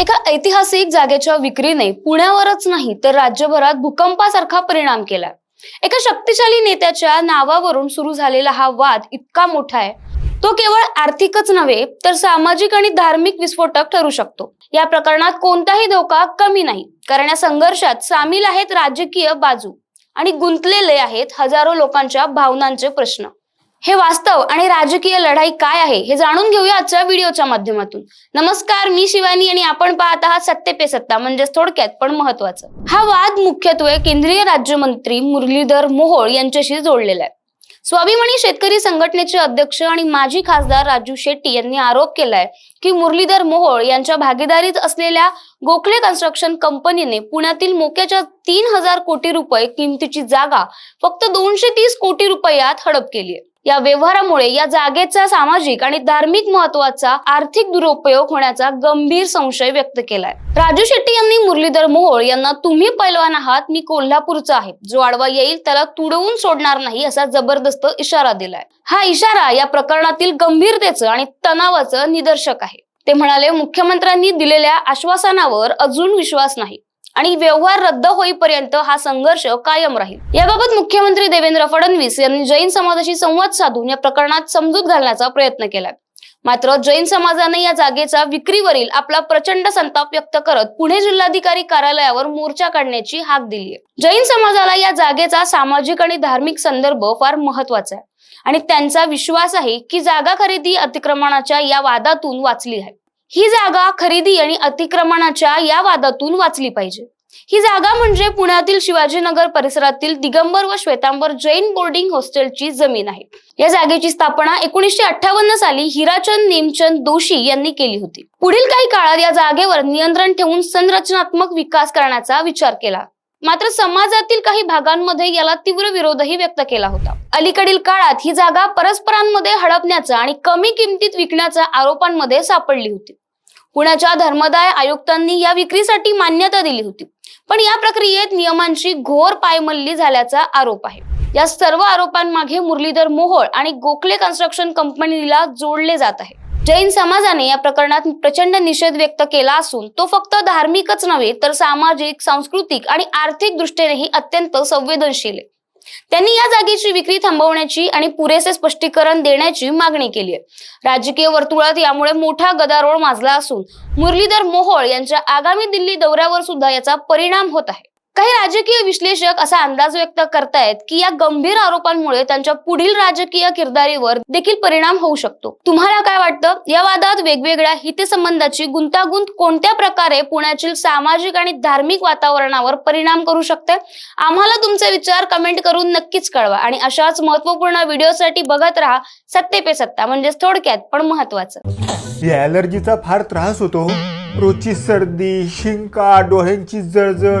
एका ऐतिहासिक जागेच्या विक्रीने पुण्यावरच नाही तर राज्यभरात भूकंपासारखा परिणाम केला एका शक्तिशाली नेत्याच्या नावावरून सुरू झालेला हा वाद इतका मोठा आहे. तो केवळ आर्थिकच नव्हे तर सामाजिक आणि धार्मिक विस्फोटक ठरू शकतो. या प्रकरणात कोणताही धोका कमी नाही कारण या संघर्षात सामील आहेत राजकीय बाजू आणि गुंतलेले आहेत हजारो लोकांच्या भावनांचे प्रश्न. हे वास्तव आणि राजकीय लढाई काय आहे हे जाणून घेऊया आजच्या व्हिडिओच्या माध्यमातून. नमस्कार मी शिवानी आणि आपण पाहत आहात सत्ते पे सत्ता म्हणजेच थोडक्यात पण महत्वाचं हा वाद मुख्यत्वे केंद्रीय राज्यमंत्री मुरलीधर मोहोळ यांच्याशी जोडलेला आहे. स्वाभिमानी शेतकरी संघटनेचे अध्यक्ष आणि माजी खासदार राजू शेट्टी यांनी आरोप केलाय की मुरलीधर मोहोळ यांच्या भागीदारीत असलेल्या गोखले कन्स्ट्रक्शन कंपनीने पुण्यातील मोक्याच्या तीन हजार कोटी रुपये किमतीची जागा फक्त दोनशे तीस कोटी रुपयात हडप केली आहे. या व्यवहारामुळे या जागेचा सामाजिक आणि धार्मिक महत्त्वाचा आर्थिक दुरुपयोग होण्याचा गंभीर संशय व्यक्त केलाय. राजू शेट्टी यांनी मुरलीधर मोहोळ यांना तुम्ही पैलवान आहात मी कोल्हापूरचा आहे. जो आडवा येईल त्याला तुडवून सोडणार नाही असा जबरदस्त इशारा दिलाय. हा इशारा या प्रकरणातील गंभीरतेचं आणि तणावाचं निदर्शक आहे. ते म्हणाले मुख्यमंत्र्यांनी दिलेल्या आश्वासनावर अजून विश्वास नाही. आणि व्यवहार रद्द होईपर्यंत हा संघर्ष कायम राहील. याबाबत मुख्यमंत्री देवेंद्र फडणवीस यांनी जैन समाजाशी संवाद साधून या प्रकरणात समजूत घालण्याचा प्रयत्न केला. मात्र जैन समाजाने या जागेचा विक्रीवरील आपला प्रचंड संताप व्यक्त करत पुणे जिल्हाधिकारी कार्यालयावर मोर्चा काढण्याची हाक दिली आहे जैन समाजाला या जागेचा सामाजिक आणि धार्मिक संदर्भ फार महत्त्वाचा आहे. आणि त्यांचा विश्वास आहे की जागा खरेदी अतिक्रमणाच्या या वादातून वाचली आहे. ही जागा खरेदी आणि अतिक्रमणाच्या या वादातून वाचली पाहिजे. ही जागा म्हणजे पुण्यातील शिवाजीनगर परिसरातील दिगंबर व श्वेतांबर जैन बोर्डिंग हॉस्टेलची जमीन आहे. या जागेची स्थापना एकोणीसशे अठ्ठावन्न साली हिराचंद नेमचंद दोशी यांनी केली होती. पुढील काही काळात या जागेवर नियंत्रण ठेवून संरचनात्मक विकास करण्याचा विचार केला. मात्र समाजातील काही भागांमध्ये याला तीव्र विरोधही व्यक्त केला होता. अलीकडील काळात ही जागा परस्परांमध्ये हडपण्याचा आणि कमी किमतीत विकण्याच्या आरोपांमध्ये सापडली होती. पुण्याच्या धर्मदाय आयुक्तांनी या विक्रीसाठी मान्यता दिली होती. पण या प्रक्रियेत नियमांची घोर पायमल्ली झाल्याचा आरोप आहे. या सर्व आरोपांमागे मुरलीधर मोहोळ आणि गोखले कन्स्ट्रक्शन कंपनीला जोडले जात आहे. जैन समाजाने या प्रकरणात प्रचंड निषेध व्यक्त केला असून तो फक्त धार्मिकच नव्हे तर सामाजिक सांस्कृतिक आणि आर्थिक दृष्टीनेही अत्यंत संवेदनशील आहे. त्यांनी या जागेची विक्री थांबवण्याची आणि पुरेसे स्पष्टीकरण देण्याची मागणी केली आहे. राजकीय वर्तुळात यामुळे मोठा गदारोळ माजला असून मुरलीधर मोहोळ यांच्या आगामी दिल्ली दौऱ्यावर सुद्धा याचा परिणाम होत आहे. काही राजकीय विश्लेषक असा अंदाज व्यक्त करतायत की या गंभीर आरोपांमुळे त्यांच्या पुढील राजकीय किरदारीवर देखील परिणाम होऊ शकतो. तुम्हाला काय वाटतं? या वादात वेगवेगळ्या हितसंबंधाची गुंतागुंत कोणत्या प्रकारे पुण्यातील सामाजिक आणि धार्मिक वातावरणावर परिणाम करू शकते? आम्हाला तुमचे विचार कमेंट करून नक्कीच कळवा आणि अशाच महत्त्वपूर्ण व्हिडिओसाठी बघत राहा सत्ते पे सत्ता म्हणजेच थोडक्यात पण महत्वाचं या अलर्जीचा फार त्रास होतो हो. रोजची सर्दी शिंका डोळ्यांची जळजळ